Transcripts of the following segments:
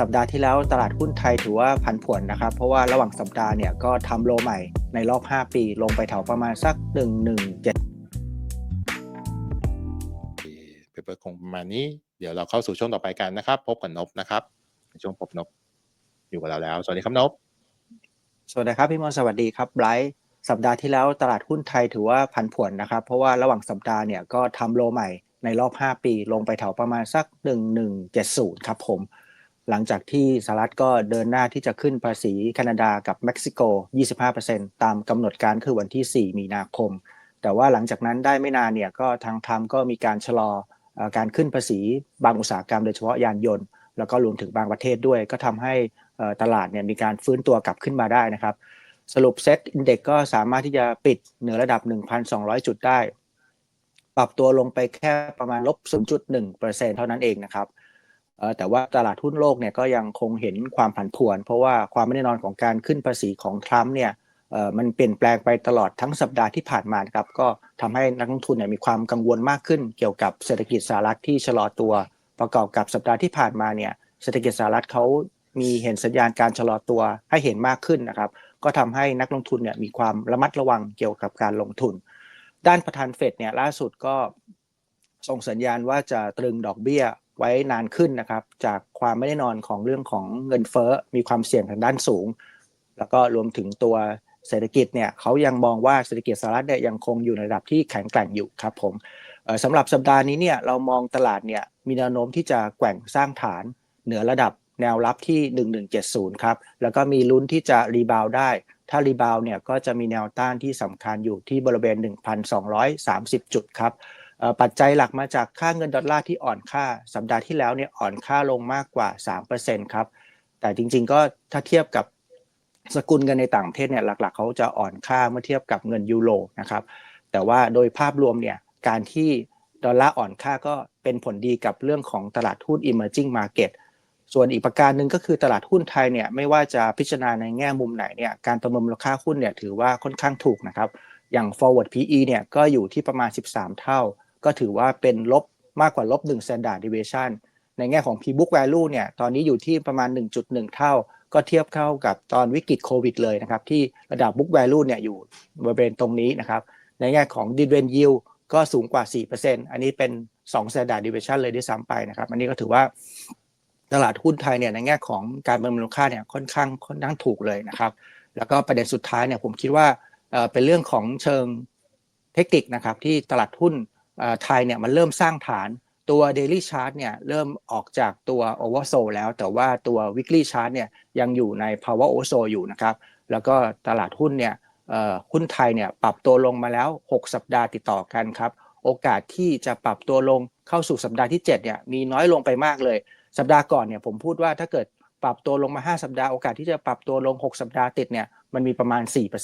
สัปดาห์ที่แล้วตลาดหุ้นไทยถือว่าผันผวนนะครับ เพราะว่าระหว่างสัปดาห์เนี่ยก็ทำโลใหม่ในรอบ 5 ปี ลงไปแถวประมาณสัก 117เปเปอร์คงประมาณนี้ เดี๋ยวเราเข้าสู่ช่วงต่อไปกันนะครับ พบกับนบนะครับในช่วงพบนบอยู่กับเราแล้ว สวัสดีครับนบสวัสดีครับพี่มนต์สวัสดีครับไบรท์สัปดาห์ที่แล้วตลาดหุ้นไทยถือว่าผันผวนนะครับ เพราะว่าระหว่างสัปดาห์เนี่ยก็ทำโลใหม่ในรอบ 5 ปี ลงไปแถวประมาณสัก 1170 ครับผม หลังจากที่สหรัฐก็เดินหน้าที่จะขึ้นภาษีแคนาดากับเม็กซิโก 25%ตามกำหนดการคือวันที่ 4 มีนาคม แต่ว่าหลังจากนั้นได้ไม่นานเนี่ยก็ทางทรัมป์ก็มีการชะลอการขึ้นภาษีบางอุตสาหกรรมโดยเฉพาะยานยนต์ แล้วก็รวมถึงบางประเทศด้วย ก็ทำให้ตลาดเนี่ยมีการฟื้นตัวกลับขึ้นมาได้นะครับ สรุปเซ็ตอินเด็กก็สามารถที่จะปิดเหนือระดับ 1,200 จุดได้ ปรับตัวลงไปแค่ประมาณลบ 0.1%เท่านั้นเองนะครับ แต่ว่าตลาดหุ้นโลกเนี่ยก็ยังคงเห็นความผันผวน เพราะว่าความไม่แน่นอนของการขึ้นภาษีของทรัมป์เนี่ยมันเปลี่ยนแปลงไปตลอดทั้งสัปดาห์ที่ผ่านมานครับก็ทำให้นักลงทุนเนี่ยมีความกังวลมากขึ้น เกี่ยวกับเศรษฐกิจสหรัฐที่ชะลอตัว ประกอบกับสัปดาห์ที่ผ่านมาเนี่ยเศรษฐกิจสหรัฐเขามีเห็นสัญญาณการชะลอตัวให้เห็นมากขึ้นนะครับก็ทำให้นักลงทุนเนี่ยมีความระมัดระวังเกี่ยวกับการลงทุน ด้านประธานเฟดเนี่ยล่าสุดก็ส่งสัญญาณว่าจะตรึงดอกเบี้ย ไว้นานขึ้นนะครับ จากความไม่แน่นอนของเรื่องของเงินเฟ้อมีความเสี่ยงทางด้านสูง แล้วก็รวมถึงตัวเศรษฐกิจเนี่ยเขายังมองว่าเศรษฐกิจสหรัฐเนี่ยยังคงอยู่ในระดับที่แข็งแกร่งอยู่ครับผมสำหรับสัปดาห์นี้เนี่ยเรามองตลาดเนี่ยมีแนวโน้มที่จะแกว่งสร้างฐานเหนือระดับแนวรับที่ 1170 ครับ แล้วก็มีลุ้นที่จะรีบาวได้ ถ้ารีบาวเนี่ยก็จะมีแนวต้านที่สำคัญอยู่ที่บริเวณ 1,230 จุดครับ ปัจจัยหลักมาจากค่าเงินดอลลาร์ที่อ่อนค่า สัปดาห์ที่แล้วเนี่ยอ่อนค่าลงมากกว่า 3%ครับ แต่จริงๆก็ถ้าเทียบกับสกุลเงินในต่างประเทศเนี่ยหลักๆ เขาจะอ่อนค่าเมื่อเทียบกับเงินยูโรนะครับ แต่ว่าโดยภาพรวมเนี่ยการที่ดอลลาร์อ่อนค่าก็เป็นผลดีกับเรื่องของตลาดหุ้น emerging market ส่วนอีกประการหนึ่งก็คือตลาดหุ้นไทยเนี่ยไม่ว่าจะพิจารณาในแง่มุมไหนเนี่ยการประเมินมูลค่าหุ้นเนี่ยถือว่าค่อนข้างถูกนะครับ อย่าง forward PE เนี่ยก็อยู่ที่ประมาณ 13 เท่า ก็ถือว่าเป็นลบมากกว่าลบ1 standard deviation ในแง่ของ P-book value เนี่ยตอนนี้อยู่ที่ประมาณ 1.1 เท่า ก็เทียบเข้ากับตอนวิกฤตโควิดเลยนะครับ ที่ระดับ book value เนี่ยอยู่บริเวณตรงนี้นะครับ ในแง่ของ dividend yield ก็สูงกว่า 4%อันนี้เป็น2 standard deviation เลยด้วยซ้ำไปนะครับ อันนี้ก็ถือว่าตลาดหุ้นไทยเนี่ยในแง่ของการประเมินมูลค่าเนี่ยค่อนข้างค่อนข้างถูกเลยนะครับ แล้วก็ประเด็นสุดท้ายเนี่ยผมคิดว่าเป็นเรื่องของเชิงเทคนิคนะครับที่ตลาดหุ้น ไทยเนี่ยมันเริ่มสร้างฐานตัว Daily Chart เนี่ยเริ่มออกจากตัว Oversold แล้ว แต่ว่าตัว Weekly Chart เนี่ยยังอยู่ในภาวะ Oversold อยู่นะครับ แล้วก็ตลาดหุ้นเนี่ยหุ้นไทยเนี่ยปรับตัวลงมาแล้ว 6 สัปดาห์ติดต่อกันครับ โอกาสที่จะปรับตัวลงเข้าสู่สัปดาห์ที่7เนี่ยมีน้อยลงไปมากเลย สัปดาห์ก่อนเนี่ยผมพูดว่าถ้าเกิดปรับตัวลงมา 5 สัปดาห์ โอกาสที่จะปรับตัวลง 6 สัปดาห์ติดเนี่ยมันมีประมาณ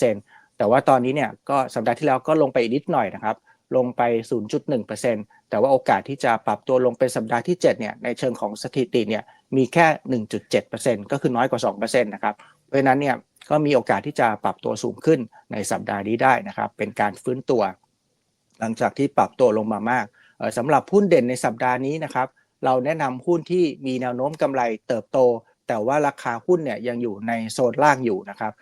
4%แต่ว่าตอนนี้เนี่ยก็สัปดาห์ที่แล้วก็ลงไปนิดหน่อยนะครับ ลงไป 0.1%แต่ว่าโอกาสที่จะปรับตัวลงเป็นสัปดาห์ที่ 7 เนี่ยในเชิงของสถิติเนี่ยมีแค่ 1.7%ก็คือน้อยกว่า 2%นะครับ เพราะฉะนั้นเนี่ยก็มีโอกาสที่จะปรับตัวสูงขึ้นในสัปดาห์นี้ได้นะครับ เป็นการฟื้นตัว หลังจากที่ปรับตัวลงมามากสำหรับหุ้นเด่นในสัปดาห์นี้นะครับ เราแนะนำหุ้นที่มีแนวโน้มกำไรเติบโต แต่ว่าราคาหุ้นเนี่ยยังอยู่ในโซนล่างอยู่นะครับ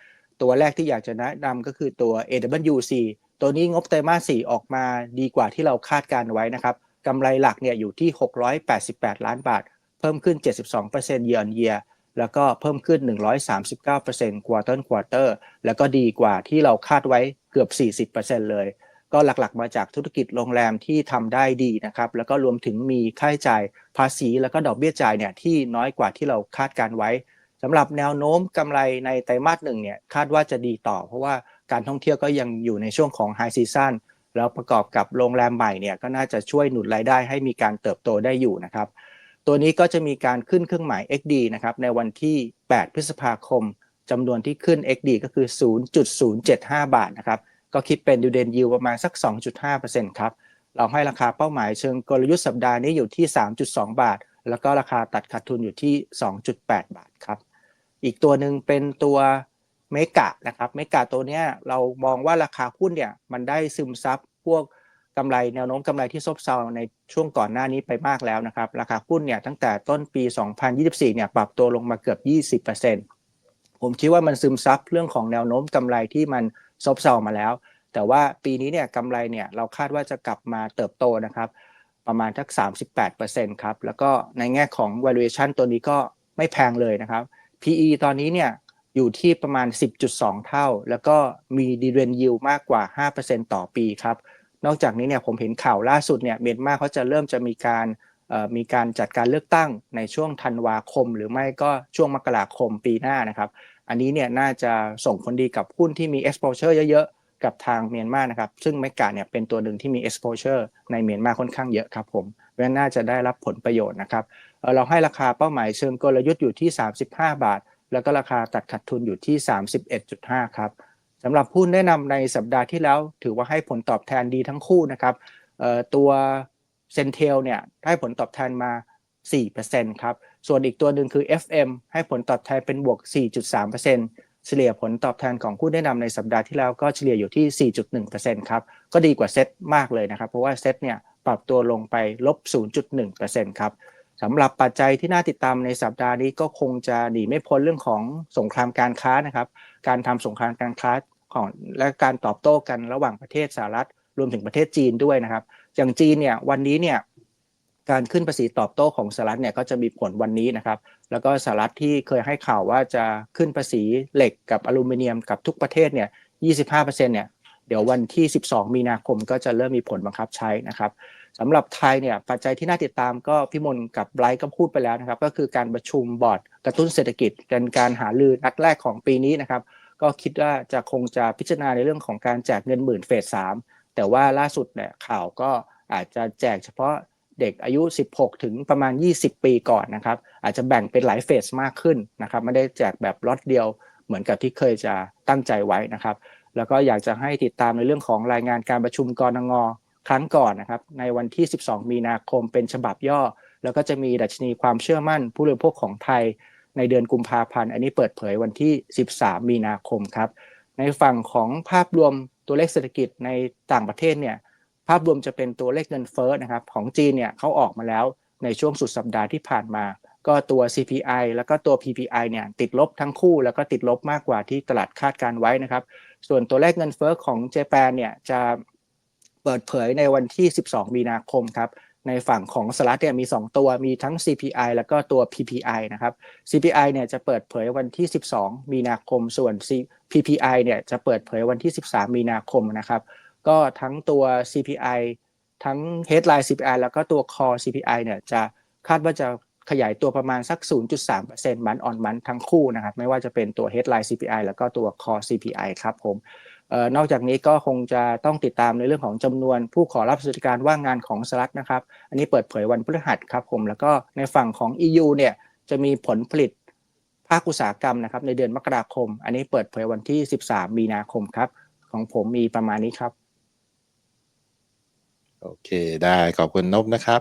ตัวแรกที่อยากจะแนะนำก็คือตัว AWC ตัวนี้งบไตรมาส4ออกมาดีกว่าที่เราคาดการไว้นะครับกำไรหลักเนี่ยอยู่ที่ 688 ล้านบาท เพิ่มขึ้น 72% year on year แล้วก็เพิ่มขึ้น 139% quarter on quarter แล้วก็ดีกว่าที่เราคาดไว้เกือบ 40%เลย ก็หลักๆมาจากธุรกิจโรงแรมที่ทำได้ดีนะครับ แล้วก็รวมถึงมีค่าใช้จ่ายภาษี แล้วก็ดอกเบี้ยจ่ายเนี่ยที่น้อยกว่าที่เราคาดการไว้สำหรับแนวโน้มกำไรในไตรมาสหนึ่งเนี่ยคาดว่าจะดีต่อ เพราะว่า การท่องเที่ยวก็ยังอยู่ในช่วงของไฮซีซันแล้วประกอบกับโรงแรมใหม่เนี่ยก็น่าจะช่วยหนุนรายได้ให้มีการเติบโตได้อยู่นะครับ ตัวนี้ก็จะมีการขึ้นเครื่องหมาย XD นะครับในวันที่ 8 พฤษภาคมจำนวนที่ขึ้น XD ก็คือ 0.075 บาทนะครับก็คิดเป็นดิวเดนยิวประมาณสัก 2.5%ครับเราให้ราคาเป้าหมายเชิงกลยุทธ์สัปดาห์นี้อยู่ที่ 3.2 บาท แล้วก็ราคาตัดขาดทุนอยู่ที่ 2.8 บาทครับ อีกตัวหนึ่งเป็นตัว เมกะนะครับเมกะตัวเนี้ยเรามองว่าราคาหุ้นเนี่ยมันได้ซึมซับพวกกำไรแนวโน้มกำไรที่ซบเซาในช่วงก่อนหน้านี้ไปมากแล้วนะครับ ราคาหุ้นเนี่ยตั้งแต่ต้นปี 2024 เนี่ยปรับตัวลงมาเกือบ 20%ผมคิดว่ามันซึมซับเรื่องของแนวโน้มกำไรที่มันซบเซามาแล้ว แต่ว่าปีนี้เนี่ยกำไรเนี่ยเราคาดว่าจะกลับมาเติบโตนะครับ ประมาณทัก 38%ครับ แล้วก็ในแง่ของ valuation ตัวนี้ก็ไม่แพงเลยนะครับ PE ตอนนี้เนี่ย อยู่ที่ประมาณ 10.2 เท่า แล้วก็มี dividend yield มากกว่า 5%ต่อปีครับ นอกจากนี้เนี่ยผมเห็นข่าวล่าสุดเนี่ยเมียนมาเขาจะเริ่มจะมีการมีการจัดการเลือกตั้งในช่วงธันวาคม หรือไม่ก็ช่วงมกราคมปีหน้านะครับ อันนี้เนี่ยน่าจะส่งผลดีกับหุ้นที่มี exposure เยอะๆ กับทางเมียนมานะครับ ซึ่งเมกาเนี่ยเป็นตัวหนึ่งที่มี exposure ในเมียนมาค่อนข้างเยอะครับผมเพราะฉะนั้นน่าจะได้รับผลประโยชน์นะครับ เราให้ราคาเป้าหมายเชิงกลยุทธ์อยู่ที่ 35 บาท แล้วก็ราคาตัดขาดทุนอยู่ที่ 31.5 ครับสำหรับหุ้นแนะนำในสัปดาห์ที่แล้ว ถือว่าให้ผลตอบแทนดีทั้งคู่นะครับตัวเซนเทลเนี่ยให้ผลตอบแทนมา 4%ครับ ส่วนอีกตัวหนึ่งคือ FM ให้ผลตอบแทนเป็นบวก 4.3%เฉลี่ยผลตอบแทนของผู้แนะนำในสัปดาห์ที่แล้วก็เฉลี่ยอยู่ที่ 4.1%ครับ ก็ดีกว่าเซตมากเลยนะครับ เพราะว่าเซตเนี่ยปรับตัวลงไปลบ 0.1%ครับ สำหรับปัจจัยที่น่าติดตามในสัปดาห์นี้ก็คงจะหนีไม่พ้นเรื่องของสงครามการค้านะครับ การทำสงครามการค้าของและการตอบโต้กันระหว่างประเทศสหรัฐรวมถึงประเทศจีนด้วยนะครับ อย่างจีนเนี่ยวันนี้เนี่ยการขึ้นภาษีตอบโต้ของสหรัฐเนี่ยก็จะมีผลวันนี้นะครับ แล้วก็สหรัฐที่เคยให้ข่าวว่าจะขึ้นภาษีเหล็กกับอลูมิเนียมกับทุกประเทศเนี่ย 25%เนี่ย เดี๋ยววันที่ 12 มีนาคมก็จะเริ่มมีผลบังคับใช้นะครับ สำหรับไทยเนี่ยปัจจัยที่น่าติดตามก็พี่มนกับไบรท์ก็พูดไปแล้วนะครับ ก็คือการประชุมบอร์ดกระตุ้นเศรษฐกิจเป็นการหาลือนัดแรกของปีนี้นะครับ ก็คิดว่าจะคงจะพิจารณาในเรื่องของการแจกเงินหมื่นเฟสสามแต่ว่าล่าสุดเนี่ยข่าวก็อาจจะแจกเฉพาะเด็กอายุ 16 ถึงประมาณ 20 ปีก่อนนะครับ อาจจะแบ่งเป็นหลายเฟสมากขึ้นนะครับ ไม่ได้แจกแบบล็อตเดียวเหมือนกับที่เคยจะตั้งใจไว้นะครับ แล้วก็อยากจะให้ติดตามในเรื่องของรายงานการประชุมกรงง ครั้งก่อนนะครับในวันที่ 12 มีนาคมเป็นฉบับย่อ แล้วก็จะมีดัชนีความเชื่อมั่น ผู้บริโภคของไทยในเดือนกุมภาพันธ์อันนี้เปิดเผยวันที่ 13 มีนาคมครับในฝั่งของภาพรวมตัวเลขเศรษฐกิจในต่างประเทศเนี่ยภาพรวมจะเป็นตัวเลขเงินเฟ้อนะครับของจีนเนี่ยเขาออกมาแล้วในช่วงสุดสัปดาห์ที่ผ่านมา ก็ตัว CPI แล้วก็ตัว PPI เนี่ยติดลบทั้งคู่ แล้วก็ติดลบมากกว่าที่ตลาดคาดการไว้นะครับ ส่วนตัวเลขเงินเฟ้อของเจแปนเนี่ยจะ เปิดเผยในวันที่ 12 มีนาคมครับในฝั่งของสหรัฐเนี่ยมี 2 ตัวมีทั้ง CPI แล้วก็ตัว PPI นะครับ CPI เนี่ยจะเปิดเผยวันที่ 12 มีนาคม ส่วน PPI เนี่ยจะเปิดเผยวันที่ 13 มีนาคมนะครับ ก็ทั้งตัว CPI ทั้ง headline CPI แล้วก็ตัว core CPI เนี่ยจะคาดว่าจะขยายตัวประมาณสัก 0.3%มันออนมันทั้งคู่นะครับ ไม่ว่าจะเป็นตัว headline CPI แล้วก็ตัว core CPI ครับผม นอกจากนี้ก็คงจะต้องติดตามในเรื่องของจำนวนผู้ขอรับสวัสดิการว่างงานของสหรัฐนะครับ อันนี้เปิดเผยวันพฤหัสครับผม แล้วก็ในฝั่งของ EU เนี่ยจะมีผลผลิตภาคอุตสาหกรรมนะครับในเดือนมกราคม อันนี้เปิดเผยวันที่ 13 มีนาคมครับ ของผมมีประมาณนี้ครับ โอเคได้ขอบคุณนบนะครับ